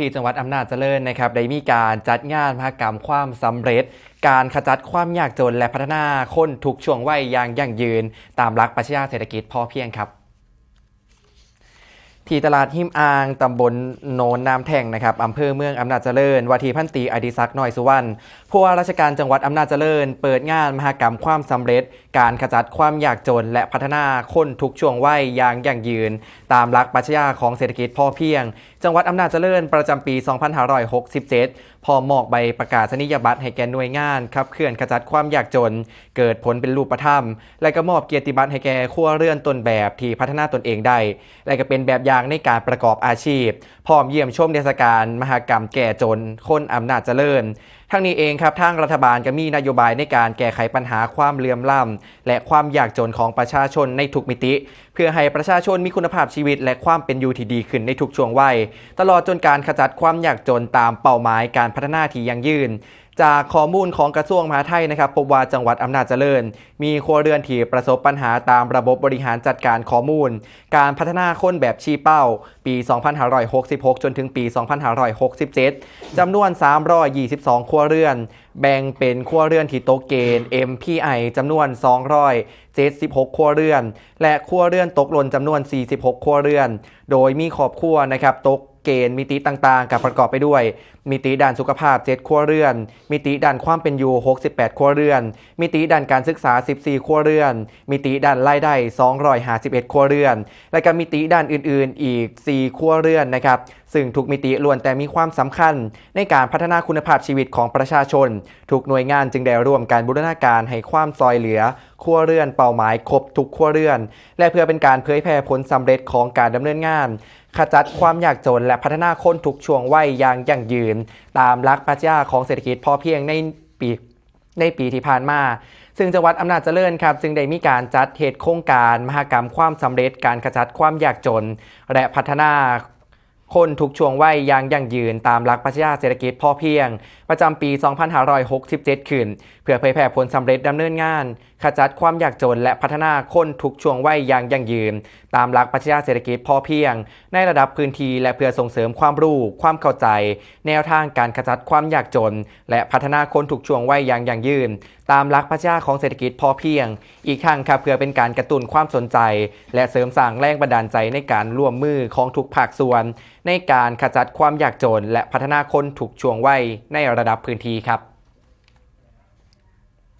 ที่จังหวัดอำนาจเจริญนะครับได้มีการจัดงานมหกรรมความสำเร็จ การขจัดความยากจนและพัฒนาคนทุกช่วงวัยอย่างยั่งยืน ตามหลักปรัชญาเศรษฐกิจพอเพียงครับ ที่ตลาดหิมอ่างตำบลโนนน้ำแท่งนะครับอำเภอเมืองอำนาจเจริญวาทีพันตีอดิศักดิ์น้อยสุวรรณผู้ว่าราชการจังหวัดอำนาจเจริญ เปิดงานมหกรรมความสำเร็จ การขจัดความยากจน และพัฒนาคนทุกช่วงวัยอย่างยั่งยืน ตามหลักปรัชญาของเศรษฐกิจพอเพียง จังหวัดอำนาจเจริญประจำปี 2567 พอมอกใบประกาศนียบัตรให้แก่หน่วยงานขับเคลื่อนขจัดความยากจน เกิดผลเป็นรูปธรรม และก็มอบเกียรติบัตรให้แก่ขั้วเรื่อนต้นแบบที่พัฒนาตนเองได้ และก็เป็นแบบอย่างในการประกอบอาชีพพร้อมเยี่ยมชมเทศกาลมหกรรมแก่จน คนอำนาจเจริญ ทั้งนี้เองครับทางรัฐบาลก็มีนโยบายในการแก้ไขปัญหาความเหลื่อมล้ำและความยากจนของประชาชนในทุกมิติ เพื่อให้ประชาชนมีคุณภาพชีวิต และความเป็นอยู่ที่ดีขึ้นในทุกช่วงวัย ตลอดจนการขจัดความยากจนตามเป้าหมายการพัฒนาที่ยั่งยืน จากข้อมูลของกระทรวงมหาดไทยนะครับพบว่าจังหวัดอำนาจเจริญ มีครัวเรือนที่ประสบปัญหาตามระบบบริหารจัดการข้อมูล การพัฒนาคนแบบชี้เป้า ปี 2566 จนถึงปี 2567 จำนวน 322 ครัวเรือน แบ่งเป็นครัวเรือนที่โตกเกณฑ์ MPI จำนวน 276 ครัวเรือน และครัวเรือนตกหล่นจำนวน 46 ครัวเรือน โดยมีครอบครัวนะครับตก เกณฑ์มิติต่างๆ กับประกอบไปด้วย มิติด้านสุขภาพ 7 ครัวเรือน มิติด้านความเป็นอยู่ 68 ครัวเรือน มิติด้านการศึกษา 14 ครัวเรือน มิติด้านรายได้ 251 ครัวเรือน และก็มิติด้านอื่นๆ อีก 4 ครัวเรือนนะครับ ซึ่งทุกมิติล้วนแต่มีความสำคัญ ในการพัฒนาคุณภาพชีวิตของประชาชน ทุกหน่วยงานจึงได้ร่วมการบูรณาการให้ความซอยเหลือครัวเรือนเป้าหมายครบทุกครัวเรือน และเพื่อเป็นการเผยแพร่ผลสำเร็จของการดำเนินงาน ขจัดความยากจนและพัฒนาคนทุกช่วงวัยอย่างยั่งยืน ตามหลักปรัชญาของเศรษฐกิจพอเพียงในปีในปีที่ผ่านมา ซึ่งจังหวัดอำนาจเจริญครับจึงได้มีการจัดเหตุโครงการ มหกรรมความสำเร็จการขจัดความยากจน และพัฒนา คนทุกช่วงวัยย่างยั่งยืนตามหลักปรัชญาเศรษฐกิจพอเพียง ประจำปี 2567 ขึ้น เพื่อเผยแพร่ผลสำเร็จดำเนินงาน ขจัดความยากจนและพัฒนาคนทุกช่วงวัยย่างยั่งยืน ตามหลักปรัชญาเศรษฐกิจพอเพียง ในระดับพื้นที่และเพื่อส่งเสริมความรู้ ความเข้าใจ แนวทางการขจัดความยากจน และพัฒนาคนทุกช่วงวัยย่างยั่งยืน ตามหลักปรัชญาของเศรษฐกิจพอเพียง อีกทั้งครับเพื่อเป็นการกระตุ้นความสนใจ และเสริมสร้างแรงบันดาลใจในการร่วมมือของทุกภาคส่วนในการขจัดความยากจนและพัฒนาคนถูกช่วงวัยในระดับพื้นที่ครับ